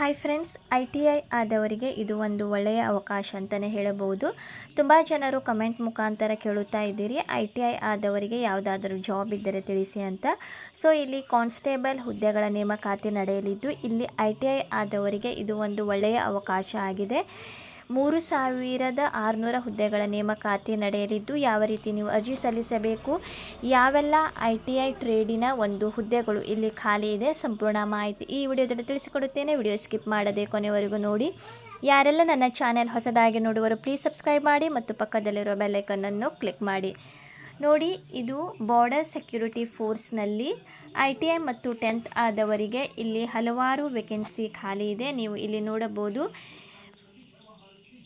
Hi friends, I T I ಆದವರಿಗೆ ಇದು ಒಂದು ಒಳ್ಳೆಯ ಅವಕಾಶ ಅಂತಲೇ ಹೇಳಬಹುದು. ತುಂಬ ಜನರು ಕಮೆಂಟ್ ಮುಖಾಂತರ ಕೇಳುತ್ತಾ ಇದ್ದೀರಿ. ಐ ಟಿ ಐ ಆದವರಿಗೆ ಯಾವುದಾದರೂ ಜಾಬ್ ಇದ್ದರೆ ತಿಳಿಸಿ ಅಂತ. ಸೊ, ಇಲ್ಲಿ ಕಾನ್ಸ್ಟೇಬಲ್ ಹುದ್ದೆಗಳ ನೇಮಕಾತಿ ನಡೆಯಲಿದ್ದು, ಇಲ್ಲಿ ಐ ಟಿ ಐ ಆದವರಿಗೆ ಇದು ಒಂದು ಒಳ್ಳೆಯ ಅವಕಾಶ ಆಗಿದೆ. ಮೂರು ಸಾವಿರದ ಆರುನೂರ ಹುದ್ದೆಗಳ ನೇಮಕಾತಿ ನಡೆಯಲಿದ್ದು, ಯಾವ ರೀತಿ ನೀವು ಅರ್ಜಿ ಸಲ್ಲಿಸಬೇಕು, ಯಾವೆಲ್ಲ ಐ ಟಿ ಐ ಟ್ರೇಡಿನ ಒಂದು ಹುದ್ದೆಗಳು ಇಲ್ಲಿ ಖಾಲಿ ಇದೆ, ಸಂಪೂರ್ಣ ಮಾಹಿತಿ ಈ ವಿಡಿಯೋದಲ್ಲಿ ತಿಳಿಸಿಕೊಡುತ್ತೇನೆ. ವಿಡಿಯೋ ಸ್ಕಿಪ್ ಮಾಡದೆ ಕೊನೆವರೆಗೂ ನೋಡಿ. ಯಾರೆಲ್ಲ ನನ್ನ ಚಾನೆಲ್ ಹೊಸದಾಗಿ ನೋಡುವರು ಪ್ಲೀಸ್ ಸಬ್ಸ್ಕ್ರೈಬ್ ಮಾಡಿ ಮತ್ತು ಪಕ್ಕದಲ್ಲಿರುವ ಬೆಲ್ಲೈಕನ್ನನ್ನು ಕ್ಲಿಕ್ ಮಾಡಿ. ನೋಡಿ, ಇದು ಬಾರ್ಡರ್ ಸೆಕ್ಯೂರಿಟಿ ಫೋರ್ಸ್ನಲ್ಲಿ ಐ ಟಿ ಐ ಮತ್ತು ಟೆಂತ್ ಆದವರಿಗೆ ಇಲ್ಲಿ ಹಲವಾರು ವೇಕೆನ್ಸಿ ಖಾಲಿ ಇದೆ. ನೀವು ಇಲ್ಲಿ ನೋಡಬಹುದು.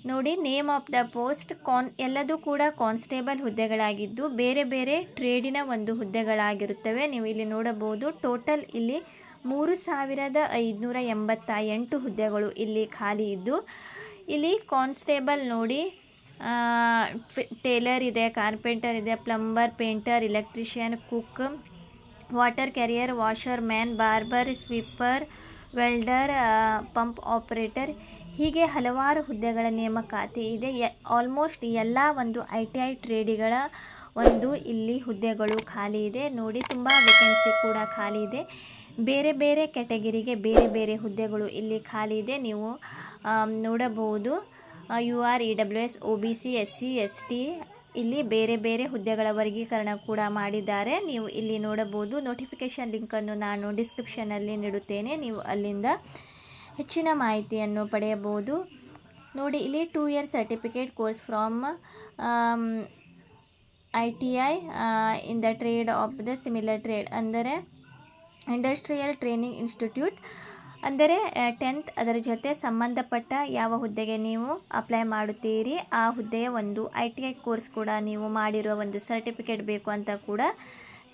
ನೋಡಿ, ನೇಮ್ ಆಫ್ ದ ಪೋಸ್ಟ್ ಕಾನ್, ಎಲ್ಲದೂ ಕೂಡ ಕಾನ್ಸ್ಟೇಬಲ್ ಹುದ್ದೆಗಳಾಗಿದ್ದು, ಬೇರೆ ಬೇರೆ ಟ್ರೇಡಿನ ಒಂದು ಹುದ್ದೆಗಳಾಗಿರುತ್ತವೆ. ನೀವು ಇಲ್ಲಿ ನೋಡಬಹುದು, ಟೋಟಲ್ ಇಲ್ಲಿ ಮೂರು ಸಾವಿರದ ಐದುನೂರ ಎಂಬತ್ತ ಎಂಟು ಹುದ್ದೆಗಳು ಇಲ್ಲಿ ಖಾಲಿ ಇದ್ದು, ಇಲ್ಲಿ ಕಾನ್ಸ್ಟೇಬಲ್ ನೋಡಿ ಟೇಲರ್ ಇದೆ, ಕಾರ್ಪೆಂಟರ್ ಇದೆ, plumber, painter electrician cook, water carrier, washer man, barber, sweeper welder pump operator ಹೀಗೆ ಹಲವಾರು ಹುದ್ದೆಗಳ ನೇಮಕಾತಿ ಇದೆ. ಆಲ್ಮೋಸ್ಟ್ ಎಲ್ಲ ಒಂದು ಐ ಟಿ ಐ ಟ್ರೇಡಿಗಳ ಒಂದು ಇಲ್ಲಿ ಹುದ್ದೆಗಳು ಖಾಲಿ ಇದೆ. ನೋಡಿ, ತುಂಬ ವೇಕೆನ್ಸಿ ಕೂಡ ಖಾಲಿ ಇದೆ. ಬೇರೆ ಬೇರೆ ಕ್ಯಾಟಗಿರಿಗೆ ಬೇರೆ ಬೇರೆ ಹುದ್ದೆಗಳು ಇಲ್ಲಿ ಖಾಲಿ ಇದೆ. ನೀವು ನೋಡಬಹುದು. U R, E W S O B C, S C, S T ಇಲ್ಲಿ ಬೇರೆ ಬೇರೆ ಹುದ್ದೆಗಳ ವರ್ಗೀಕರಣ ಕೂಡ ಮಾಡಿದ್ದಾರೆ. ನೀವು ಇಲ್ಲಿ ನೋಡಬಹುದು ನೋಟಿಫಿಕೇಷನ್ ಲಿಂಕನ್ನು ನಾನು ಡಿಸ್ಕ್ರಿಪ್ಷನಲ್ಲಿ ನೀಡುತ್ತೇನೆ. ನೀವು ಅಲ್ಲಿಂದ ಹೆಚ್ಚಿನ ಮಾಹಿತಿಯನ್ನು ಪಡೆಯಬಹುದು. ನೋಡಿ, ಇಲ್ಲಿ two year certificate course from I T I in the trade of the similar trade ಅಂದರೆ ಇಂಡಸ್ಟ್ರಿಯಲ್ ಟ್ರೈನಿಂಗ್ ಇನ್ಸ್ಟಿಟ್ಯೂಟ್ ಅಂದರೆ ಟೆಂತ್ ಅದರ ಜೊತೆ ಸಂಬಂಧಪಟ್ಟ ಯಾವ ಹುದ್ದೆಗೆ ನೀವು ಅಪ್ಲೈ ಮಾಡುತ್ತೀರಿ, ಆ ಹುದ್ದೆಯ ಒಂದು ಐ ಟಿ ಐ ಕೋರ್ಸ್ ಕೂಡ ನೀವು ಮಾಡಿರುವ ಒಂದು ಸರ್ಟಿಫಿಕೇಟ್ ಬೇಕು ಅಂತ ಕೂಡ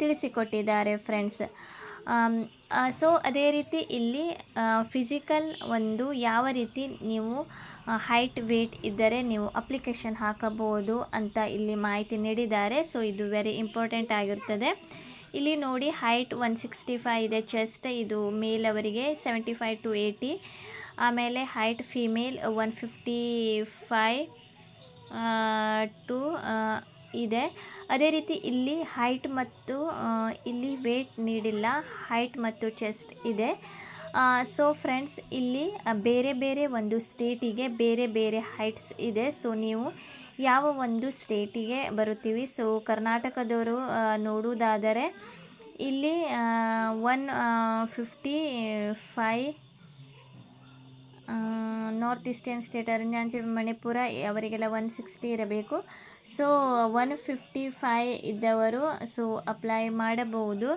ತಿಳಿಸಿಕೊಟ್ಟಿದ್ದಾರೆ ಫ್ರೆಂಡ್ಸ್ ಸೊ ಅದೇ ರೀತಿ ಇಲ್ಲಿ ಫಿಸಿಕಲ್ ಒಂದು ಯಾವ ರೀತಿ ನೀವು ಹೈಟ್ ವೇಟ್ ಇದ್ದರೆ ನೀವು ಅಪ್ಲಿಕೇಶನ್ ಹಾಕಬಹುದು ಅಂತ ಇಲ್ಲಿ ಮಾಹಿತಿ ನೀಡಿದ್ದಾರೆ. ಸೊ ಇದು ವೆರಿ ಇಂಪಾರ್ಟೆಂಟ್ ಆಗಿರ್ತದೆ. ಇಲ್ಲಿ ನೋಡಿ ಹೈಟ್ ಒನ್ ಸಿಕ್ಸ್ಟಿ ಫೈ ಇದೆ ಚೆಸ್ಟ್ ಇದು ಮೇಲ್ ಅವರಿಗೆ ಸೆವೆಂಟಿ ಫೈ ಟು ಏಯ್ಟಿ ಆಮೇಲೆ height female one fifty five two ಇದೆ. ಅದೇ ರೀತಿ ಇಲ್ಲಿ ಹೈಟ್ ಮತ್ತು ಇಲ್ಲಿ ವೇಟ್ ನೀಡಿಲ್ಲ ಹೈಟ್ ಮತ್ತು ಚೆಸ್ಟ್ ಇದೆ. ಸೊ ಫ್ರೆಂಡ್ಸ್ ಇಲ್ಲಿ ಬೇರೆ ಬೇರೆ ಒಂದು ಸ್ಟೇಟಿಗೆ ಬೇರೆ ಬೇರೆ ಹೈಟ್ಸ್ ಇದೆ. ಸೊ ನೀವು ಯಾವ ಒಂದು ಸ್ಟೇಟಿಗೆ ಬರುತ್ತೀವಿ. ಸೊ ಕರ್ನಾಟಕದವರು ನೋಡುವುದಾದರೆ ಇಲ್ಲಿ one fifty five north eastern state Arunachal Manipur ಅವರಿಗೆಲ್ಲ ಒನ್ ಸಿಕ್ಸ್ಟಿ ಇರಬೇಕು. ಸೊ ಒನ್ ಫಿಫ್ಟಿ ಫೈ ಇದ್ದವರು ಸೊ ಅಪ್ಲೈ ಮಾಡಬಹುದು.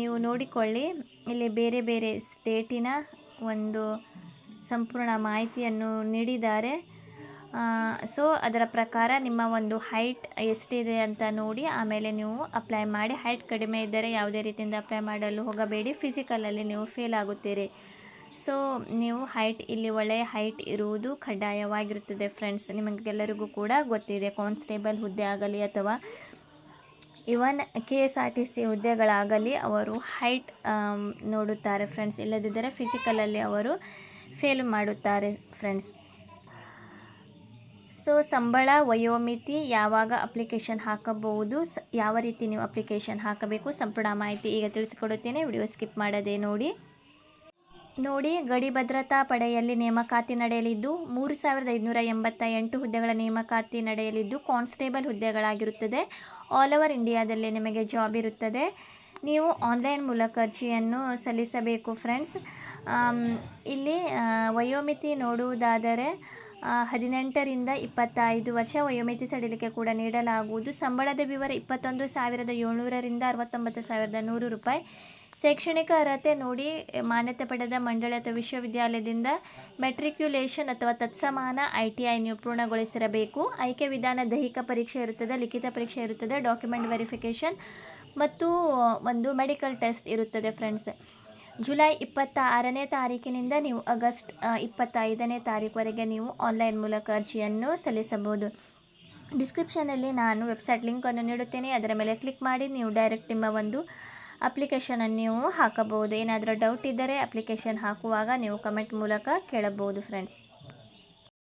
ನೀವು ನೋಡಿಕೊಳ್ಳಿ, ಇಲ್ಲಿ ಬೇರೆ ಬೇರೆ ಸ್ಟೇಟಿನ ಒಂದು ಸಂಪೂರ್ಣ ಮಾಹಿತಿಯನ್ನು ನೀಡಿದ್ದಾರೆ. ಸೊ ಅದರ ಪ್ರಕಾರ ನಿಮ್ಮ ಒಂದು ಹೈಟ್ ಎಷ್ಟಿದೆ ಅಂತ ನೋಡಿ, ಆಮೇಲೆ ನೀವು ಅಪ್ಲೈ ಮಾಡಿ. ಹೈಟ್ ಕಡಿಮೆ ಇದ್ದರೆ ಯಾವುದೇ ರೀತಿಯಿಂದ ಅಪ್ಲೈ ಮಾಡಲು ಹೋಗಬೇಡಿ. ಫಿಸಿಕಲಲ್ಲಿ ನೀವು ಫೇಲ್ ಆಗುತ್ತೀರಿ. ಸೊ ನೀವು ಹೈಟ್ ಇಲ್ಲಿ ಒಳ್ಳೆಯ ಹೈಟ್ ಇರುವುದು ಕಡ್ಡಾಯವಾಗಿರುತ್ತದೆ ಫ್ರೆಂಡ್ಸ್ ನಿಮಗೆಲ್ಲರಿಗೂ ಕೂಡ ಗೊತ್ತಿದೆ. ಕಾನ್ಸ್ಟೇಬಲ್ ಹುದ್ದೆ ಆಗಲಿ ಅಥವಾ even K S R T C ಹುದ್ದೆಗಳಾಗಲಿ ಅವರು ಹೈಟ್ ನೋಡುತ್ತಾರೆ ಫ್ರೆಂಡ್ಸ್ ಇಲ್ಲದಿದ್ದರೆ ಫಿಸಿಕಲಲ್ಲಿ ಅವರು ಫೇಲ್ ಮಾಡುತ್ತಾರೆ ಫ್ರೆಂಡ್ಸ್ ಸೊ ಸಂಬಳ, ವಯೋಮಿತಿ ಯಾವಾಗ ಅಪ್ಲಿಕೇಶನ್ ಹಾಕಬಹುದು ಯಾವ ರೀತಿ ನೀವು ಅಪ್ಲಿಕೇಶನ್ ಹಾಕಬೇಕು, ಸಂಪೂರ್ಣ ಮಾಹಿತಿ ಈಗ ತಿಳಿಸಿಕೊಡುತ್ತೇನೆ. ವಿಡಿಯೋ ಸ್ಕಿಪ್ ಮಾಡದೆ ನೋಡಿ. ನೋಡಿ, ಗಡಿ ಭದ್ರತಾ ಪಡೆಯಲ್ಲಿ ನೇಮಕಾತಿ ನಡೆಯಲಿದ್ದು, ಮೂರು ಸಾವಿರದ ಐದುನೂರ ಎಂಬತ್ತ ಎಂಟು ಹುದ್ದೆಗಳ ನೇಮಕಾತಿ ನಡೆಯಲಿದ್ದು, ಕಾನ್ಸ್ಟೇಬಲ್ ಹುದ್ದೆಗಳಾಗಿರುತ್ತದೆ. ಆಲ್ ಓವರ್ ಇಂಡಿಯಾದಲ್ಲಿ ನಿಮಗೆ ಜಾಬ್ ಇರುತ್ತದೆ. ನೀವು ಆನ್ಲೈನ್ ಮೂಲಕ ಅರ್ಜಿಯನ್ನು ಸಲ್ಲಿಸಬೇಕು ಫ್ರೆಂಡ್ಸ್ ಇಲ್ಲಿ ವಯೋಮಿತಿ ನೋಡುವುದಾದರೆ ಹದಿನೆಂಟರಿಂದ ಇಪ್ಪತ್ತೈದು ವರ್ಷ ವಯೋಮಿತಿ ಸಡಿಲಿಕೆ ಕೂಡ ನೀಡಲಾಗುವುದು. ಸಂಬಳದ ವಿವರ ಇಪ್ಪತ್ತೊಂದು ಸಾವಿರದ ಏಳ್ನೂರರಿಂದ ಅರವತ್ತೊಂಬತ್ತು ಸಾವಿರದ ನೂರು ರೂಪಾಯಿ. ಶೈಕ್ಷಣಿಕ ಅರ್ಹತೆ ನೋಡಿ ಮಾನ್ಯತೆ ಪಡೆದ ಮಂಡಳಿ ಅಥವಾ ವಿಶ್ವವಿದ್ಯಾಲಯದಿಂದ ಮೆಟ್ರಿಕ್ಯುಲೇಷನ್ ಅಥವಾ ತತ್ಸಮಾನ ಐ ಟಿ ಐ ನೀವು ಪೂರ್ಣಗೊಳಿಸಿರಬೇಕು. ಆಯ್ಕೆ ವಿಧಾನ ದೈಹಿಕ ಪರೀಕ್ಷೆ ಇರುತ್ತದೆ, ಲಿಖಿತ ಪರೀಕ್ಷೆ ಇರುತ್ತದೆ, ಡಾಕ್ಯುಮೆಂಟ್ ವೆರಿಫಿಕೇಷನ್ ಮತ್ತು ಒಂದು ಮೆಡಿಕಲ್ ಟೆಸ್ಟ್ ಇರುತ್ತದೆ ಫ್ರೆಂಡ್ಸ್. ಜುಲೈ ಇಪ್ಪತ್ತ ಆರನೇ ತಾರೀಕಿನಿಂದ ನೀವು ಆಗಸ್ಟ್ ಇಪ್ಪತ್ತೈದನೇ ತಾರೀಕುವರೆಗೆ ನೀವು ಆನ್ಲೈನ್ ಮೂಲಕ ಅರ್ಜಿಯನ್ನು ಸಲ್ಲಿಸಬಹುದು. ಡಿಸ್ಕ್ರಿಪ್ಷನಲ್ಲಿ ನಾನು ವೆಬ್ಸೈಟ್ ಲಿಂಕನ್ನು ನೀಡುತ್ತೇನೆ. ಅದರ ಮೇಲೆ ಕ್ಲಿಕ್ ಮಾಡಿ ನೀವು ಡೈರೆಕ್ಟ್ ನಿಮ್ಮ ಒಂದು ಅಪ್ಲಿಕೇಶನನ್ನು ನೀವು ಹಾಕಬಹುದು. ಏನಾದರೂ ಡೌಟ್ ಇದ್ದರೆ ಅಪ್ಲಿಕೇಶನ್ ಹಾಕುವಾಗ ನೀವು ಕಮೆಂಟ್ ಮೂಲಕ ಕೇಳಬಹುದು, ಫ್ರೆಂಡ್ಸ್.